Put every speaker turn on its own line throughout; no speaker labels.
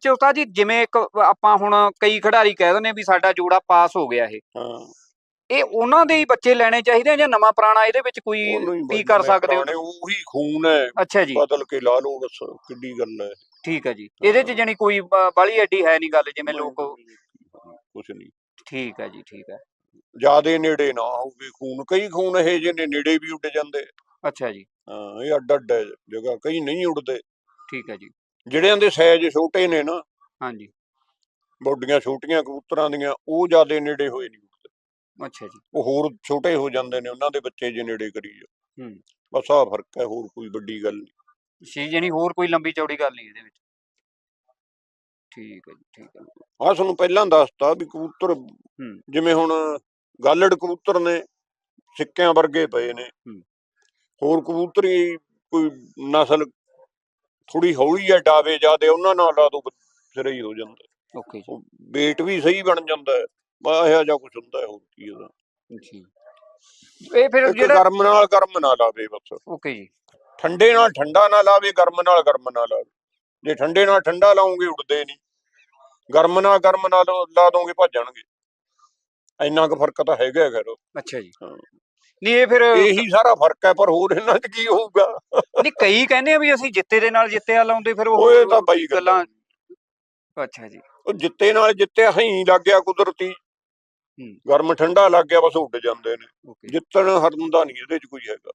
ਚ ਉਸਤਾਦ ਜੀ ਜਿਵੇਂ ਇੱਕ ਆਪਾਂ ਹੁਣ ਕਈ ਖਿਡਾਰੀ ਕਹਿ ਦਿੰਦੇ ਵੀ ਸਾਡਾ ਜੋੜਾ ਪਾਸ ਹੋ ਗਿਆ ਇਹ।
ਹਾਂ।
ਇਹ ਉਹਨਾਂ ਦੇ ਹੀ ਬੱਚੇ ਲੈਣੇ ਚਾਹੀਦੇ ਆ ਜਾਂ ਨਵਾਂ ਪੁਰਾਣਾ ਇਹਦੇ ਵਿੱਚ ਕੋਈ ਕੀ ਕਰ ਸਕਦੇ ਹੋ?
ਉਹੀ ਖੂਨ ਹੈ।
ਅੱਛਾ ਜੀ।
ਬਦਲ ਕੇ ਲਾ ਲਓ ਬਸ ਕਿੱਡੀ ਗੱਲ ਹੈ।
ਠੀਕ ਹੈ ਜੀ। ਇਹਦੇ ਚ ਜਾਨੀ ਕੋਈ ਬ- ਬਾਹਲੀ ਐਡੀ ਹੈ ਨਹੀਂ ਗੱਲ ਜਿਵੇਂ ਲੋਕ
ਕੁਛ ਨਹੀਂ।
ਠੀਕ ਹੈ ਜੀ ਠੀਕ ਹੈ।
ਜਿਆਦੇ ਨੇੜੇ ਨਾ ਹੋਵੇ ਖੂਨ ਕਈ ਖੂਨ ਇਹ ਜਿਹੇ ਨੇ ਨੇੜੇ ਵੀ ਉੱਡ ਜਾਂਦੇ।
ਅੱਛਾ ਜੀ।
ਹਾਂ ਇਹ ਅੱਡ ਅੱਡ ਜਗ੍ਹਾ ਕਈ ਨਹੀਂ ਉੱਡਦੇ।
ਠੀਕ ਹੈ ਜੀ।
ਜਿਹੜਿਆਂ ਦੇ ਸਾਈਜ਼ ਛੋਟੇ ਨੇ ਨਾ
ਹਾਂਜੀ।
ਬੋਡੀਆਂ ਛੋਟੀਆਂ ਕਬੂਤਰਾਂ ਦੀਆਂ ਉਹ ਜਿਆਦੇ ਨੇੜੇ ਹੋਏ ਨਹੀਂ
ਅੱਛਾ ਜੀ।
ਉਹ ਹੋਰ ਛੋਟੇ ਹੋ ਜਾਂਦੇ ਨੇ ਉਹਨਾਂ ਦੇ ਬੱਚੇ ਜੇ ਨੇੜੇ ਕਰੀ ਜਾ
ਹੂੰ।
ਬਸ ਆਹ ਫ਼ਰਕ ਹੈ ਹੋਰ ਕੋਈ ਵੱਡੀ ਗੱਲ ਨਹੀਂ।
ਸੀ ਜਾਨੀ ਹੋਰ ਕੋਈ ਲੰਬੀ ਚੌੜੀ ਗੱਲ ਨਹੀਂ ਇਹਦੇ ਵਿੱਚ। ਠੀਕ ਹੈ ਜੀ ਠੀਕ ਹੈ।
ਆਹ ਤੁਹਾਨੂੰ ਪਹਿਲਾਂ ਦੱਸਤਾ ਵੀ ਕਬੂਤਰ ਜਿਵੇਂ ਹੁਣ ਗਾਲੜ ਕਬੂਤਰ ਨੇ ਸਿੱਕਿਆਂ ਵਰਗੇ ਪਏ ਨੇ।
ਹੂੰ।
ਹੋਰ ਕਬੂਤਰੀ ਕੋਈ ਨਸਲ ਥੋੜੀ ਹੌਲੀ ਹੈ ਡਾਵੇ ਜਿਆਦੇ ਉਹਨਾਂ ਨਾਲ ਲਾ ਦੋ ਸਿਰੇ ਹੀ ਹੋ ਜਾਂਦਾ।
ਓਕੇ ਜੀ।
weight ਵੀ ਸਹੀ ਬਣ ਜਾਂਦਾ ਹੈ ਇਹੋ ਜਿਹਾ ਕੁਝ ਹੁੰਦਾ ਹੋਰ ਕੀ ਉਹਦਾ
ਜੀ। ਇਹ ਫਿਰ ਜਿਹੜਾ
ਗਰਮ ਨਾਲ ਗਰਮ ਨਾ ਲਾਵੇ ਬਸ।
ਓਕੇ ਜੀ।
ਠੰਡੇ ਨਾਲ ਠੰਡਾ ਨਾ ਲਾਵੇ ਗਰਮ ਨਾਲ ਗਰਮ ਨਾ ਲਾਵੇ। ਜੇ ਠੰਡੇ ਨਾਲ ਠੰਡਾ ਲਾਉਂਗੇ ਉੱਡਦੇ ਨਹੀਂ। ਗਰਮ ਨਾਲ ਗਰਮ ਨਾਲ ਲਾ ਦੋਗੇ ਭੱਜਣਗੇ ਇੰਨਾ ਕੁ ਫ਼ਰਕ ਤਾਂ ਹੈਗਾ ਹੈ ਖੈਰ
ਅੱਛਾ ਜੀ।
ਹਾਂ।
ਨਹੀਂ ਇਹ ਫਿਰ
ਇਹੀ ਸਾਰਾ ਫ਼ਰਕ ਹੈ ਪਰ ਹੋਰ ਇਹਨਾਂ 'ਚ ਕੀ ਹੋਊਗਾ?
ਨਹੀਂ ਕਈ ਕਹਿੰਦੇ ਆ ਵੀ ਅਸੀਂ ਜਿੱਤੇ ਦੇ ਨਾਲ ਜਿੱਤਿਆ ਲਾਉਂਦੇ ਫਿਰ ਉਹ
ਤਾਂ ਬਾਈ
ਗੱਲਾਂ ਅੱਛਾ ਜੀ।
ਉਹ ਜਿੱਤੇ ਨਾਲ ਜਿੱਤੇ ਹਈ ਲੱਗ ਗਿਆ ਕੁਦਰਤੀ। ਗਰਮ ਠੰਡਾ ਲੱਗ ਗਿਆ ਬਸ ਉੱਡ ਜਾਂਦੇ ਨੇ। ਜਿੱਤਣ ਹਰਮਦਾ ਨਹੀਂ ਇਹਦੇ 'ਚ ਕੋਈ ਹੈਗਾ।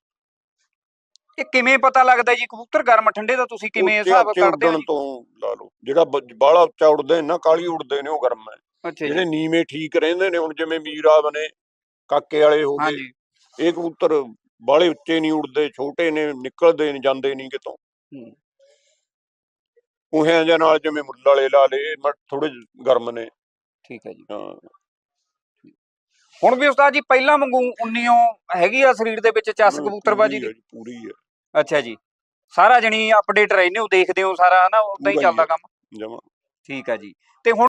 ਇਹ ਕਿਵੇਂ ਪਤਾ ਲੱਗਦਾ ਜੀ? ਕਬੂਤਰ ਗਰਮ ਠੰਡੇ ਦਾ ਤੁਸੀਂ ਕਿਵੇਂ ਹਿਸਾਬ ਕੱਢਦੇ ਹੋ?
ਤੋਂ ਲਾ ਲਓ। ਜਿਹੜਾ ਬਾਲਾ ਉੱਚਾ ਉੱਡਦੇ ਨੇ ਨਾ ਕਾਲੀ ਉੱਡਦੇ ਨੇ ਉਹ ਗਰਮ ਹੈ। ਜਿਹੜੇ ਨੀਵੇਂ ਠੀਕ ਰਹਿੰਦੇ ਨੇ ਹੁਣ ਜਿਵੇਂ ਮੀਰਾ ਬਨੇ ਕਾਕੇ ਵਾਲੇ ਹੋ ਗਏ। ਇਹ ਕਬੂਤਰ ਬਾਲੇ ਉੱਚੇ ਨਹੀਂ ਉੱਡਦੇ ਛੋਟੇ ਨੇ ਨਿਕਲਦੇ ਨਹੀਂ ਜਾਂਦੇ ਨਹੀਂ ਕਿਤੋਂ।
ਹੂੰ।
ਉਹਿਆਂ ਜਾਂ ਨਾਲ ਜਿਵੇਂ ਮੁੱਲ ਵਾਲੇ ਲਾ ਲੇ ਥੋੜੇ ਗਰਮ ਨੇ।
ਠੀਕ ਹੈ ਜੀ।
ਹਾਂ।
ਹੁਣ ਵੀ ਉਸਤਾਦ ਜੀ ਪਹਿਲਾਂ ਵਾਂਗੂ 19 ਹੈਗੀ ਆ ਸਰੀਰ ਦੇ ਵਿੱਚ ਚੱਸ ਕਬੂਤਰਬਾਜੀ ਦੀ?
ਪੂਰੀ ਹੈ।
ਅੱਛਾ ਜੀ। ਸਾਰਾ ਜਣੀ ਅਪਡੇਟ ਰਹਿੰਦੇ ਹੋ ਦੇਖਦੇ ਹੋ ਸਾਰਾ ਹਨਾ? ਉਦਾਂ ਹੀ ਚੱਲਦਾ। ਕੰਮ।
ਜਮਾ।
ਠੀਕ ਹੈ ਜੀ। ਤੇ ਹੁਣ